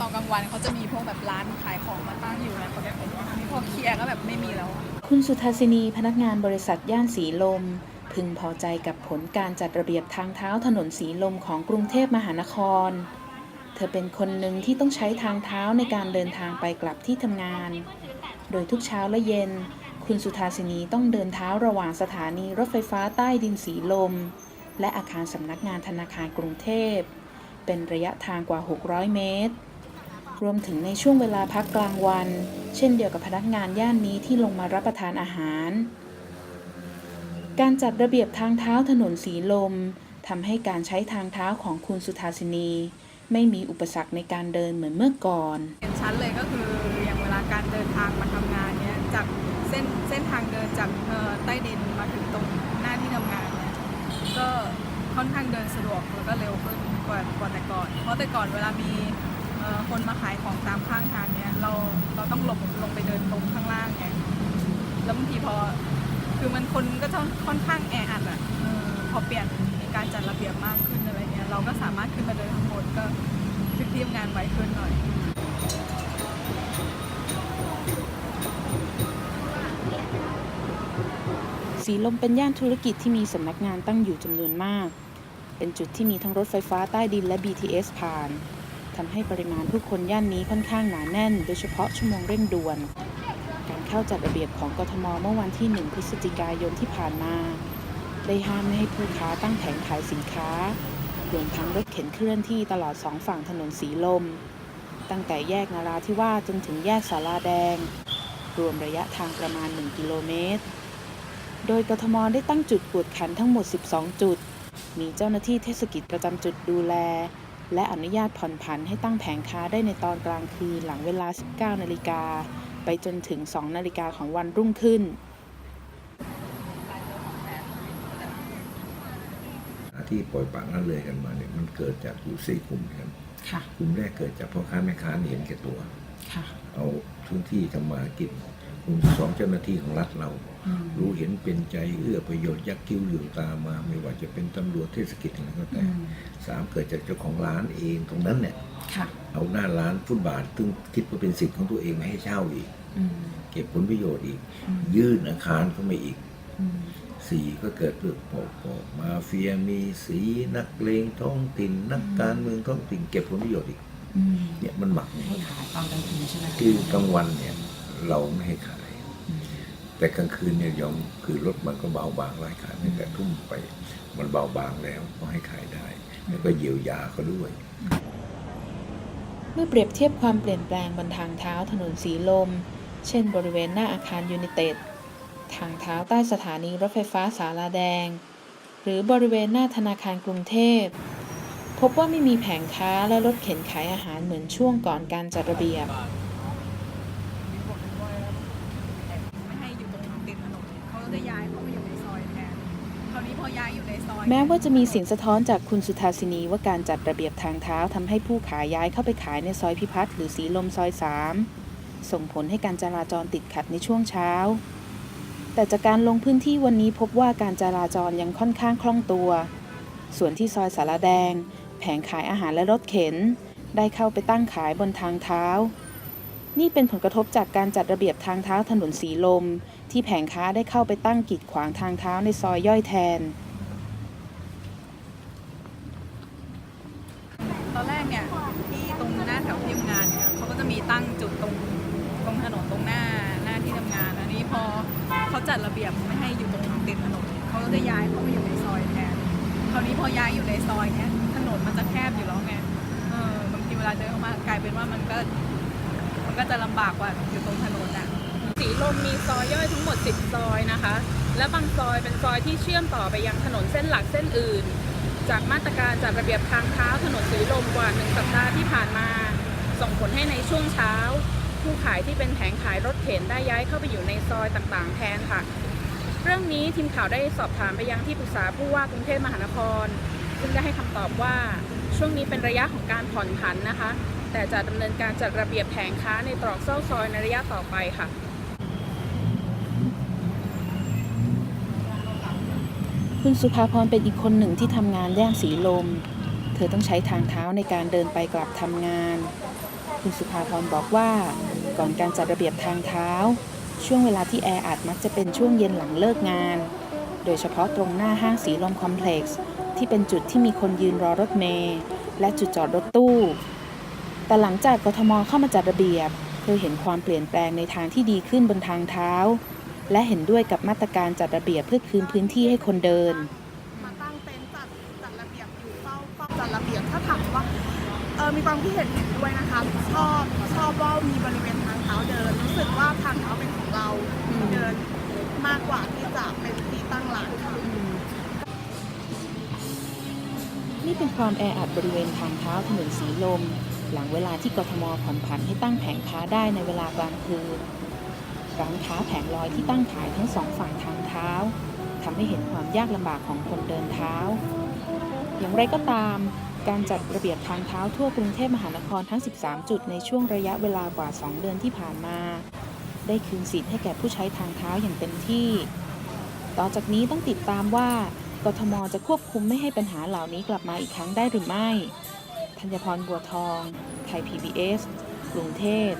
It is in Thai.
ตอนกลางวันเขาจะมีพวกแบบร้านขายของมาตั้งอยู่นะตอนนี้พอเคลียร์ก็แบบไม่มีแล้ว คุณสุทาสินีพนักงานบริษัทย่านสีลม พึงพอใจกับผลการจัดระเบียบทางเท้าถนนสีลมของกรุงเทพมหานคร เธอเป็นคนหนึ่งที่ต้องใช้ทางเท้าในการเดินทางไปกลับที่ทำงาน โดยทุกเช้าและเย็น คุณสุทาสินีต้องเดินเท้าระหว่างสถานีรถไฟฟ้าใต้ดินสีลม และอาคารสำนักงานธนาคารกรุงเทพเป็นระยะทางกว่า 600 เมตร รวมถึงในช่วงเวลาพักกลางวัน เช่นเดียวกับพนักงานย่านนี้ที่ลงมารับประทานอาหาร การจัดระเบียบทางเท้าถนนสีลมทำให้การใช้ทางเท้าของคุณสุทาสินี ไม่มีอุปสรรคในการเดินเหมือนเมื่อก่อน เห็นชัดเลยก็คืออย่างเวลาการเดินทางมาทำงานเนี้ยจากเส้นเส้นทางเดินจากเอ่อใต้ดินมาถึงตรงหน้าที่ทำงานเนี่ยก็ค่อนข้างเดินสะดวกแล้วก็เร็วขึ้นกว่ากว่าแต่ก่อน เพราะแต่ก่อนเวลามี คนมาขายของตามข้างทางเนี้ยเราเราต้องหลบลงไปเดินตรงข้างล่างไงแล้วบางทีพอคือมันคนก็จะค่อนข้างแออัดอะพอเปลี่ยนการจัดระเบียบมากขึ้นอะไรเงี้ยเราก็สามารถขึ้นมาเดินข้างบนก็ถึงที่ทำงานไวขึ้นหน่อยสีลมเป็นย่านธุรกิจที่มีสำนักงานตั้งอยู่จำนวนมาก เป็นจุดที่มีทั้งรถไฟฟ้าใต้ดินและ BTS ผ่าน ทำให้ปริมาณผู้คนย่านนี้ค่อนข้างหนาแน่น โดยเฉพาะชั่วโมงเร่งด่วน การเข้าจัดระเบียบของกทมเมื่อวันที่ 1 พฤศจิกายนที่ผ่านมา ได้ห้ามไม่ให้ผู้ค้าตั้งแผงขายสินค้ารวมทั้งรถเข็นเคลื่อนที่ตลอดสองฝั่งถนนสีลม ตั้งแต่แยกนาราธิวาสจนถึงแยกสาราแดง รวมระยะทางประมาณ 1 กิโลเมตร โดยกทมได้ตั้งจุดกวดขันทั้งหมด 12 จุด มีเจ้าหน้าที่เทศกิจประจำจุดดูแล และอนุญาตผ่อนผันให้ตั้งแผงค้าได้ในตอนกลางคืนหลังเวลา 19 นาฬิกา ไปจนถึง 2 นาฬิกาของวันรุ่งขึ้น ที่ปล่อยปละละเลยกันมาเนี่ยมันเกิดจากอยู่สี่กลุ่มครับค่ะกลุ่มแรกเกิดจากพ่อค้าแม่ค้าเห็นแก่ตัวค่ะเอาพื้นที่ทำมาหากินกลุ่มที่ สองเจ้าหน้าที่ของรัฐเรา รู้เห็นเป็นใจเอื้อประโยชน์ยักคิ้วเหลืองตามา ไม่ว่าจะเป็นตำรวจเทศกิจอะไรก็แต่สามเกิดจากเจ้าของร้านเองตรงนั้นเนี่ยค่ะเอาหน้าร้านฟุตบาทซึ่งคิดว่าเป็นสิทธิ์ของตัวเองไม่ให้เช่าอีกเก็บผลประโยชน์อีก ยื่นอาคารเข้ามาอีกสี่ก็เกิดเรื่องปอกปอกมาเฟียมีสีนักเลงท้องถิ่นนักการเมืองท้องถิ่นเก็บผลประโยชน์อีกเนี่ยมันหมักเนี่ยให้ขายตอนกลางคืนใช่ไหมคือกลางวันเนี่ย เราไม่ให้ขาย แต่กลางคืนเนี่ยยอมคือรถมันก็เบาบางรายขายตั้งแต่ทุ่มไป มันเบาบางแล้วก็ให้ขายได้ แล้วก็เยียวยาเขาด้วย เมื่อเปรียบเทียบความเปลี่ยนแปลงบนทางเท้าถนนสีลม เช่น บริเวณหน้าอาคารยูนิเต็ดทางเท้าใต้สถานีรถไฟฟ้าสาราแดง หรือบริเวณหน้าธนาคารกรุงเทพ พบว่าไม่มีแผงค้าและรถเข็นขายอาหารเหมือนช่วงก่อนการจัดระเบียบ ไม่ให้อยู่ตรงติดถนนเขาจะย้ายเข้ามาอยู่ในซอยแทน คราย้ายอยู่ในซอยแม้ว่าจะมีเสียงสะท้อนจากคุณสุทาสินีว่าการจัดระเบียบทางเท้าทำให้ผู้ขายย้ายเข้าไปขายในซอยพิพัฒน์หรือสีลมซอย3ส่งผลให้การจราจรติดขัดในช่วงเช้า แต่จากการลงพื้นที่วันนี้พบว่าการจราจรยังค่อนข้างคล่องตัว ส่วนที่ซอยสารแดง แผงขายอาหารและรถเข็น ได้เข้าไปตั้งขายบนทางเท้า นี่เป็นผลกระทบจากการจัดระเบียบทางเท้าถนนสีลม ที่แผงค้าได้เข้าไปตั้งกีดขวางทางเท้าในซอยย่อยแทน ตอนแรกเนี่ยที่ตรงหน้าแถวที่ทำงานเนี่ยเขาก็จะมีตั้งจุดตรงตรงถนนตรงหน้าหน้าที่ทำงาน อันนี้พอเขาจัดระเบียบไม่ให้อยู่ตรงติดถนนเขาก็จะย้ายเข้ามาอยู่ในซอยแทนคราวนี้พอย้ายอยู่ในซอยเนี่ยถนนมันจะแคบอยู่แล้วไงเออบางทีเวลาเดินออกมากลายเป็นว่ามันก็มันก็จะลำบากกว่าอยู่ตรงถนนอะ สีลมมีซอยย่อยทั้งหมด 10 ซอยนะคะ และบางซอยเป็นซอยที่เชื่อมต่อไปยังถนนเส้นหลักเส้นอื่น จากมาตรการจัดระเบียบทางเท้าถนนสีลมกว่า 1 สัปดาห์ที่ผ่านมา ส่งผลให้ในช่วงเช้า ผู้ขายที่เป็นแผงขายรถเข็นได้ย้ายเข้าไปอยู่ในซอยต่างๆ แทนค่ะ เรื่องนี้ทีมข่าวได้สอบถามไปยังที่ปรึกษาผู้ว่ากรุงเทพมหานคร ซึ่งได้ให้คำตอบว่าช่วงนี้เป็นระยะของการผ่อนผันนะคะ แต่จะดำเนินการจัดระเบียบแผงค้าในตรอกเส้าซอยในระยะต่อไปค่ะ คุณสุภาพรเป็นอีกคนหนึ่งที่ทำงานย่านสีลม เธอต้องใช้ทางเท้าในการเดินไปกลับทำงาน คุณสุภาพรบอกว่า ก่อนการจัดระเบียบทางเท้า ช่วงเวลาที่แออัดมักจะเป็นช่วงเย็นหลังเลิกงาน โดยเฉพาะตรงหน้าห้างสีลมคอมเพล็กซ์ที่เป็นจุดที่มีคนยืนรอรถเมล์และจุดจอดรถตู้ แต่หลังจากกทมเข้ามาจัดระเบียบ เธอเห็นความเปลี่ยนแปลงในทางที่ดีขึ้นบนทางเท้า และเห็นด้วยกับมาตรการจัดระเบียบเพื่อคืนพื้นที่ให้คนเดิน มาตั้งเต็นท์จัดจัดระเบียบอยู่เฝ้าเฝ้าจัดระเบียบถ้าถามว่าเออมีความคิดเห็นเห็นด้วยนะคะชอบชอบว่ามีบริเวณทางเท้าเดิน รู้สึกว่าทางเท้าเป็นของเราเดินมากกว่าที่จะเป็นที่ตั้งร้านค่ะนี่เป็นความแออัดบริเวณทางเท้าถนนสีลม หลังเวลาที่กทมผ่อนผันให้ตั้งแผงค้าได้ในเวลากลางคืน ร้านค้าแผงลอยที่ตั้งขายทั้งสองฝั่งทางเท้าทำให้เห็นความยากลำบากของคนเดินเท้า อย่างไรก็ตาม การจัดระเบียบทางเท้าทั่วกรุงเทพมหานครทั้ง 13 จุดในช่วงระยะเวลากว่า 2 เดือนที่ผ่านมา ได้คืนสิทธิ์ให้แก่ผู้ใช้ทางเท้าอย่างเต็มที่ ต่อจากนี้ต้องติดตามว่ากทมจะควบคุมไม่ให้ปัญหาเหล่านี้กลับมาอีกครั้งได้หรือไม่ ธัญพรบัวทอง ไทย PBS กรุงเทพ